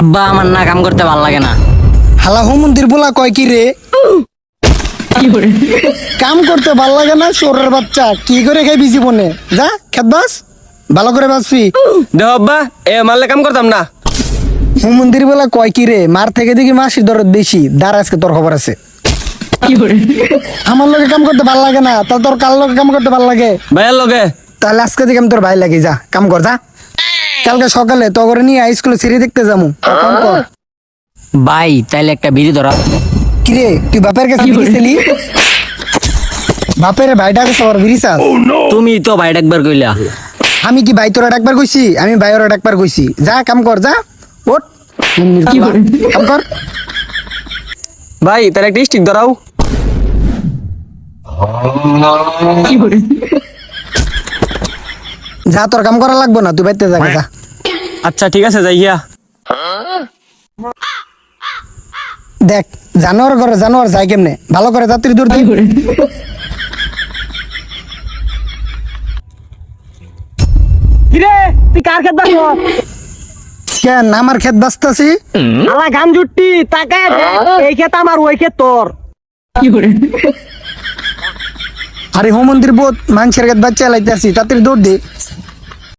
আব্বা আমার না কাম করতে ভালো লাগে না। হালা হো মন্দির বলা কয় কি রে? কাম করতে ভালো লাগে না সোরের বাচ্চা কি করে খাইবি জীবনে? যা খেত বাস ভালো করে বাঁচবি। দেহ আব্বা এ মারলে কাম করতাম না। হো মন্দির বলা কয় কি রে? মার থেকে দেখি মাসির দরদ বেশি দাঁড়া আজকে তোর খবর আছে। আমার লোকে কাম করতে ভালো লাগে না তা তোর কার লোকে কাম করতে ভালো লাগে? ভাইয়ের লগে। তাহলে আজকে থেকে আমি তোর ভাই লাগে যা কাম কর যা। কালকে সকালে তো করে নিয়ে স্কুলে সিঁড়ি দেখতে যাব কাম কর। ভাই তাইলে একটা বিড়ি ধরা। কিরে তুই বাপের কাছে বিরিছিলি বাপের ভাই ভাইটা কাছে আবার বিরিছাস তুমি তো ভাই একবার কইলা। আমি কি ভাই তোরা একবার কইছি? আমি ভাই ওরা একবার কইছি। যা কাম কর যা। ওঠ। কাম কর। ভাই তার একটা স্টিক ধরাও। যা তোর কাম করা লাগবে না তুই বাইতে যা যা। আচ্ছা ঠিক আছে যাই গিয়া। দেখ জানোয়ার ঘরে জানোয়ার যায় কেমনে? ভালো করে তাড়াতাড়ি দূর দিই কিরে তুই কার খেত বাস কেন আমার আলা গান জুট্টি তাকায় দেখ, এই খেত আমার ওই খেত তোর। আরে হোম মন্দির বোধ মানুষের ক্ষেত বাচ্চা লাইতেছি তাড়াতাড়ি দৌড় দে